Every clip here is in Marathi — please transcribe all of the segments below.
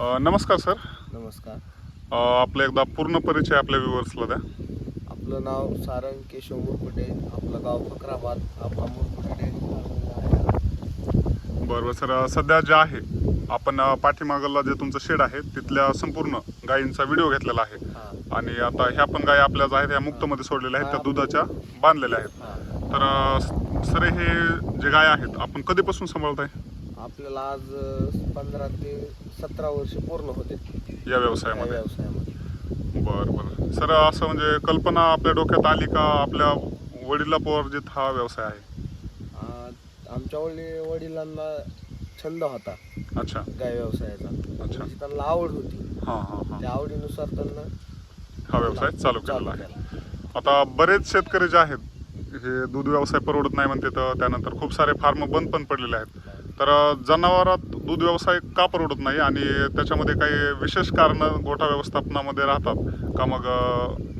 अ, नमस्कार सर. नमस्कार. अ, आपला एकदा पूर्ण परिचय आपल्या व्ह्युअर्सला द्या. आपलं नाव सारंग केशव मुरकुटे आपलं गाव फकराबाद आपला मुरकुटे डेअरी फार्म आहे. बरं बरं सर सध्या जे आहे आपण अ, पाठीमागला जे तुमचं शेड आहे तिथल्या संपूर्ण गायींचा व्हिडिओ घेतलेला आहे. हां. आणि आता ह्या पण गायी आपल्या ज्या आहेत ह्या मुक्तमध्ये सोडलेल्या आहेत त्या दुधाच्या बांधलेल्या आहेत. हां. तर अ, सर हे जे गाय आहेत आपण कधीपासून सांभाळताय? आपल्याला आज पंधरा ते सतरा वर्ष पूर्ण होते. या या व्यवसायामध्ये. व्यवसायामध्ये बरं बरं. सर असं म्हणजे कल्पना आपल्या डोक्यात आली का? आपल्या वडिला पोर्जित हा व्यवसाय आहे? आ, आमच्या वडील वडिलांना छंद होता. अच्छा. गाय व्यवसायाचा. अच्छा. म्हणजे त्यांना आवड होती. हां हां हां. त्या आवडीनुसार त्यांना हा व्यवसाय चालू केलेला आहे. केला. आता बरेच शेतकरी जे आहेत हे दूध व्यवसाय परवडत नाही म्हणते तर त्यानंतर खूप सारे फार्म बंद पण पडलेले आहेत. तर जनावरात दूध व्यवसाय का परवडत नाही आणि त्याच्यामध्ये काही विशेष कारण गोठा व्यवस्थापनामध्ये राहतात का मग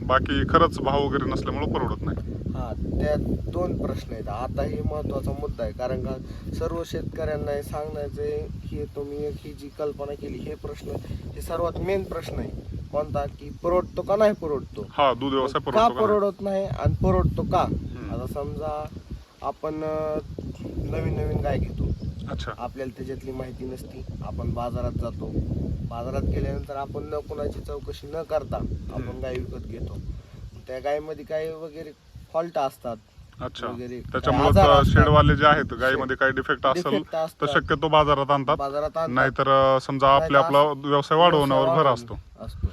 बाकी खरंच भाव वगैरे नसल्यामुळे परवडत नाही? हा त्यात दोन प्रश्न आहेत. आता हे महत्त्वाचा मुद्दा आहे. कारण का सर्व शेतकऱ्यांना हे सांगण्याचे हे तुम्ही एक ही जी कल्पना केली हे प्रश्न हे सर्वात मेन प्रश्न आहे. कोणता? की परवडतो का नाही परवडतो? हा दूध व्यवसाय का परवडतो का नाही? परवडत नाही आणि परवडतो का. आता समजा आपण अं, नवीन नवीन गाय घेतो. अच्छा. आपल्याला त्याच्यातली माहिती नसती. आपण बाजारात जातो. बाजारात गेल्यानंतर आपण न कोणाची चौकशी न करता आपण गाय विकत घेतो. त्या गायीमध्ये काही वगैरे फॉल्ट असतात. अच्छा. त्याच्यामुळे. शेडवाले जे आहेत गायीमध्ये काही डिफेक्ट असेल तर. शक्यतो बाजारात आणतात. नाहीतर समजा आपल्या आपला व्यवसाय वाढवण्यावर भर असतो. असतो.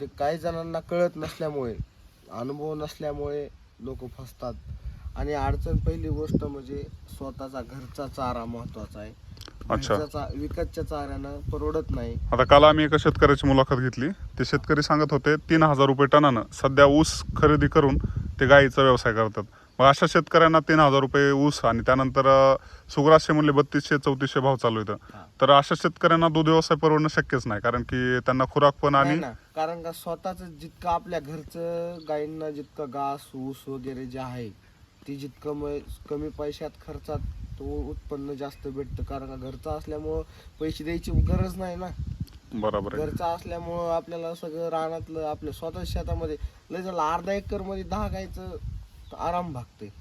ते काही जणांना कळत नसल्यामुळे अनुभव नसल्यामुळे लोक फसतात. आणि अडचण पहिली गोष्ट म्हणजे स्वतःचा घरचा चारा महत्त्वाचा आहे. अच्छा. घरचा चा- विकतच्या चाऱ्यानं परवडत नाही. आता काल आम्ही एका शेतकऱ्याची मुलाखत घेतली. ते शेतकरी सांगत होते तीन हजार रुपये टनानं सध्या ऊस खरेदी करून ते गाईचा व्यवसाय करतात. मग अशा शेतकऱ्यांना तीन हजार रुपये ऊस आणि त्यानंतर अं, सुग्रासचे म्हणले बत्तीसशे चौतीसशे भाव चालू येतं हा. तर अशा शेतकऱ्यांना दूध व्यवसाय परवडणं शक्यच नाही कारण की त्यांना खुराक पण आणि नाही ना. कारण का स्वतःच जितकं आपल्या घरचं गायींना जितकं घास ऊस वगैरे जे आहे ते जितकं म- कमी पैशात खर्चात तो उत्पन्न जास्त भेटतं. कारण का घरचं असल्यामुळं पैसे द्यायची गरज नाही ना. बरोबर आहे. घरचं असल्यामुळं आपल्याला सगळं रानातलं आपल्या स्वतः शेतामध्ये लय झालं अर्धा एकरमध्ये दहा गायचं आराम भागते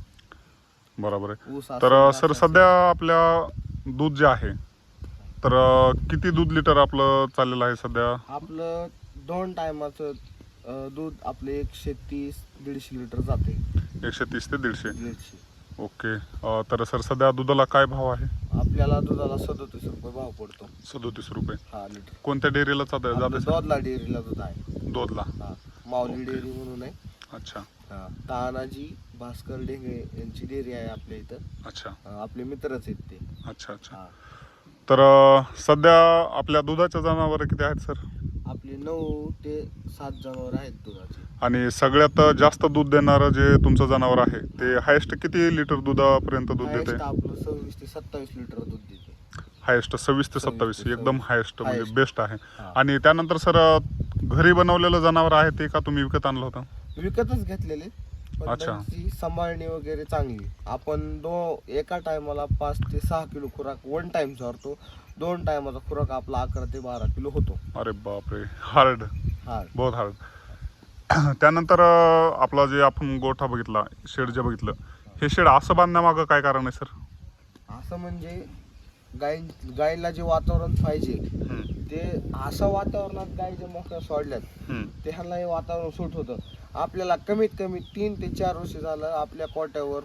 बरोबर आहे. ऊस तर सर सध्या आपल्या दूध जे आहे तर किती दूध लिटर आपलं चाललेलं आहे सध्या. आपलं दोन टायमाचं दूध आपलं एकशे तीस दीडशे लिटर जाते एकशे तीस ते दीडशे. दीडशे. ओके. अं, तर सर सध्या दुधाला काय भाव आहे? आपल्याला दुधाला सदोतीस रुपये भाव पडतो. सदोतीस रुपये. हा लिटर कोणत्या डेअरीला जाते आपलं जाते सर दोदला डेअरीला दूध आहे. दोदला हा माऊली डेअरी म्हणून आहे. अच्छा. हा तानाजी भास्कर डेंगळे यांची डेअरी आहे आपल्या इथं. अच्छा. हा, आपले मित्रच आहेत ते. अच्छा अच्छा. हा. तर अं, सध्या आपल्या दुधाच्या जनावर किती आहेत सर? आपले नऊ ते सात जनावर आहेत दुधाचे. आणि सगळ्यात जास्त दूध देणारं जे तुमचं जनावर आहे ते हायेस्ट किती लिटर दुधापर्यंत दूध देते? Highest आपलं सव्वीस ते सत्तावीस लिटर दूध देते. हायेस्ट सव्वीस ते सत्तावीस ते एकदम हायेस्ट म्हणजे Highest. बेस्ट आहे. हा. आणि त्यानंतर सर घरी बनवलेलं जनावर आहे ते का तुम्ही विकत आणलं होतं? विकतच घेतलेले पण अच्छा. त्यांची सांभाळणी वगैरे चांगली. आपण दो एका टायमाला पाच ते सहा किलो खुराक वन टाइम चारतो. दोन टायमाचा खुराक आपला अकरा ते बारा किलो होतो. अरे बापरे हार्ड हा बहुत हार्ड त्यानंतर अं, आपला जे आपण गोठा बघितला शेड जे बघितलं हे शेड असं बांधण्यामागं काय कारण आहे सर? असं म्हणजे गाय गायला जे वातावरण पाहिजे ते असं वातावरणात गाय जे मोकळ्या सोडल्यात ते ह्याला हे वातावरण सूट होतं. आपल्याला कमीत कमी तीन ते चार वर्ष झालं आपल्या कोट्यावर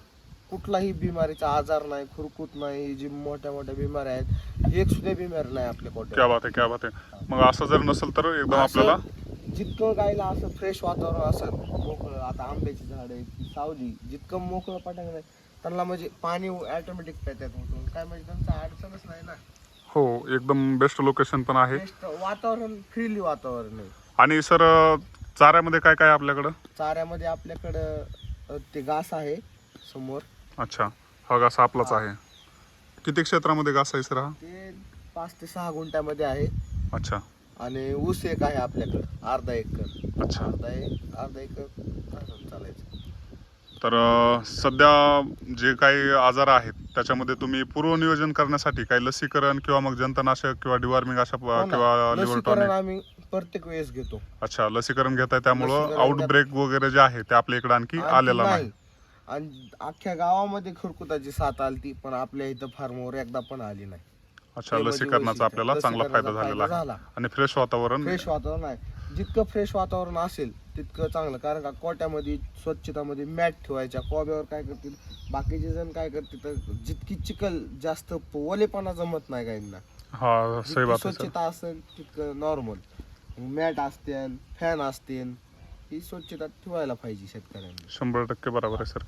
कुठलाही बिमारीचा आजार नाही खुरकूत नाही ही जी मोठ्या मोठ्या बिमाऱ्या आहेत एक सुद्धा बिमारी नाही आपल्या क्या बात आहे क्या बात आहे. मग असं जर नसेल तर एकदम आपल्याला? असं जितकं गायला असं फ्रेश वातावरण असेल मोकळं आता आंब्याची झाड आहेत सावली जितकं मोकळं पटांग नाही त्यांना म्हणजे पाणी ऑटोमॅटिक प्यात्यात होतं काय म्हणजे त्यांचा अडचणच नाही ना. हो एकदम बेस्ट लोकेशन पण आहे. Best वातावरण फ्रीली वातावरण आहे. आणि सर चाऱ्यामध्ये काय काय आहे आपल्याकडं? चाऱ्यामध्ये आपल्याकडं अ, ते घास आहे समोर. अच्छा हा घास आपलाच आहे. किती क्षेत्रामध्ये घास आहे सर ते पाच ते सहा गुंठ्यामध्ये आहे. अच्छा. आणि ऊस एक आहे आपल्याकडं अर्धा एकर. अच्छा. अर्धा एक अर्धा एकर चालायचं. तर अ, सध्या जे काही आजार आहेत त्याच्यामध्ये तुम्ही पूर्वनियोजन करण्यासाठी काही लसीकरण किंवा मग जंतनाशक किंवा डिवॉर्मिंग अशा प- हो ना. किंवा लिव्हर लसीकरण टॉनिक आम्ही प्रत्येक वेळेस घेतो. अच्छा लसीकरण घेताय त्यामुळं लसीकरण आउटब्रेक वगैरे जे आहे ते आपल्या इकडे आणखी आणखी आलेला नाही. आणि अख्ख्या गावामध्ये खरकुताची साथ आलती पण आपल्या इथं फार्मवर एकदा पण आली नाही. अच्छा म्हणजे लसीकरणाचा वैशिष्ट्य. आपल्याला चांगला फायदा झालेला फायदा आहे. झाला. आणि फ्रेश वातावरण फ्रेश वातावरण आहे जितकं फ्रेश वातावरण असेल तितकं चांगलं. कारण का कोट्यामध्ये स्वच्छतामध्ये मॅट ठेवायच्या कोब्यावर काय करतील बाकीचे जण काय करतील तर जितकी चिखल जास्त ओलेपणा जमत नाही काहींना. हा सही जितकी बात आहे सर. स्वच्छता असेल तितकं नॉर्मल मॅट असतील फॅन असतील ही स्वच्छता ठेवायला पाहिजे शेतकऱ्यांनी. शंभर टक्के बरोबर आहे सर.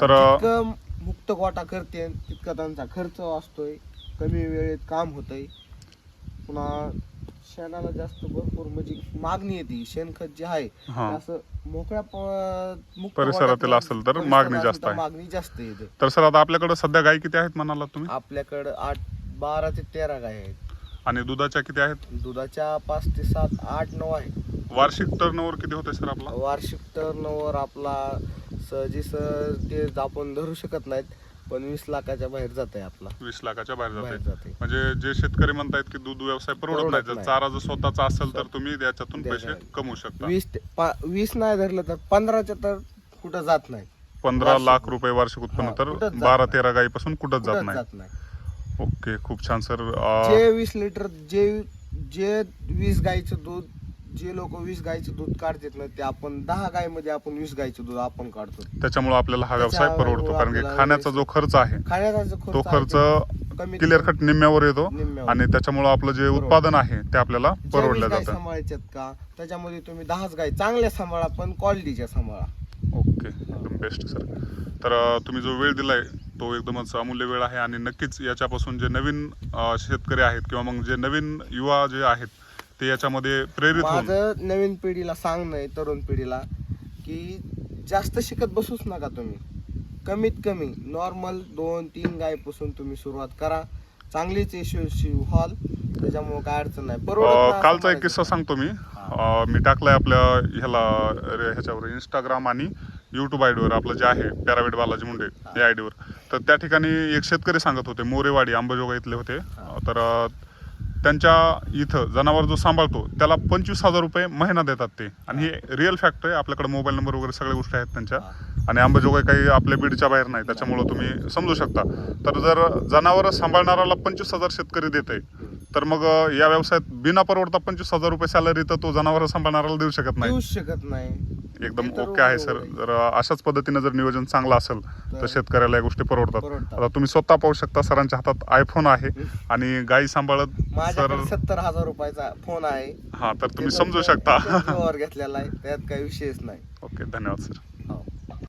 तर जितकं मुक्त गोटा करते तितका त्यांचा खर्च वाचतोय कमी वेळेत काम होतंय. पुन्हा शेणाला जास्त भरपूर म्हणजे मागणी येते. शेणखत जे आहे ते हा असं मोकळ्या प- मुक्त परिसरातील असेल तर परिसरात मागणी असेल जास्त तर आहे. मागणी जास्त येते तर सर आता आपल्याकडे सध्या गाई किती आहेत म्हणाला तुम्ही? आपल्याकडं आठ बारा ते तेरा गाय आहेत. आणि दुधाच्या किती आहेत? दुधाच्या पाच ते सात आठ नऊ आहे वार्षिक टर्नओव्हर किती होते सर आपला वार्षिक टर्नओव्हर आपला सहजी सर ते आपण धरू शकत नाहीत पण वीस लाखाच्या बाहेर जात आहे आपला वीस लाखाच्या बाहेर बाहेर जाते जाते म्हणजे जे शेतकरी म्हणतायत की दूध व्यवसाय परवडत परवडत नाही जर नाही. चारा जर स्वतःचा असेल तर तुम्ही त्याच्यातून पैसे. कमवू शकता वीस ते पा- वीस नाही धरलं तर पंधराच्या तर कुठं जात नाही पंधरा वार्षिक. लाख रुपये वार्षिक उत्पन्न हा, तर कुठंच जात बारा नाही. तेरा गाईपासून कुठंच जात कुठंच नाही जात नाही ओके खूप छान सर जे वीस लिटर जे जे वीस गाईचं दूध जे लोक वीस गाईचं दूध काढतात ना ते आपण दहा गायमध्ये आपण वीस गाईचं दूध आपण काढतो त्याच्यामुळे आपल्याला हा व्यवसाय परवडतो कारण की खाण्याचा जो खर्च आहे खाण्याचा जो तो आहे खर्च ते क्लिअर कट निम्म्यावर येतो निम्म्यावर. आणि त्याच्यामुळे आपलं जे. उत्पादन आहे ते आपल्याला ज्या वीस परवडलं जातं सांभाळायच्यात का त्याच्यामध्ये तुम्ही दहाच गाई चांगल्या सांभाळा पण क्वालिटीच्या सांभाळा ओके एकदम बेस्ट सर तर अ, तुम्ही जो वेळ दिलाय तो एकदमच अमूल्य वेळ आहे आणि नक्कीच याच्यापासून जे नवीन अ, शेतकरी आहेत किंवा मग जे नवीन युवा जे आहेत ते याच्यामध्ये प्रेरित होऊन. माझं नवीन पिढीला सांगणं आहे तरुण पिढीला की जास्त शिकत बसूच नका तुम्ही. कमीत कमी नॉर्मल दोन तीन गायपासून तुम्ही सुरुवात करा. चांगलीच यशस्वी व्हाल त्याच्यामुळे काय अडचण नाही. परवडत अ, नाही असं कालचा एक. किस्सा सांगतो मी. अ, मी टाकलाय आपल्या ह्याला रे- ह्याच्यावर इंस्टाग्राम आणि युट्यूब आयडीवर आपलं जे आहे पॅरावेट बालाजी मुंडे या आयडीवर तर त्या ठिकाणी एक शेतकरी सांगत होते मोरेवाडी अंबाजोगा इथले होते. तर अ, त्यांच्या इथं जनावर जो सांभाळतो त्याला पंचवीस हजार रुपये महिना देतात ते. आणि हे रिअल फॅक्ट आहे आपल्याकडे मोबाईल नंबर वगैरे सगळ्या गोष्टी आहेत त्यांच्या. आणि अंबाजोगाई काही आपल्या बीडच्या बाहेर नाही त्याच्यामुळं तुम्ही समजू शकता. तर जर जनावर सांभाळणाराला पंचवीस हजार शेतकरी देत आहे तर मग या व्यवसायात बिना परवडता पंचवीस हजार रुपये सॅलरी तर तो जनावर सांभाळणाऱ्याला देऊ शकत नाही. शकत नाही. एकदम ते तर ओके आहे सर. बरोबर आहे. जर अशाच पद्धतीने जर नियोजन चांगलं असेल तर तर- शेतकऱ्याला या गोष्टी परवडतात. परवडतात. आता तुम्ही स्वतः पाहू शकता सरांच्या हातात आयफोन आहे आणि गाई सांभाळत सर माझ्याकडे सत्तर हजार रुपयाचा फोन आहे. हा तर तुम्ही समजू शकता. घेतलेला आहे. त्यात काही विषयच नाही. ओके धन्यवाद सर.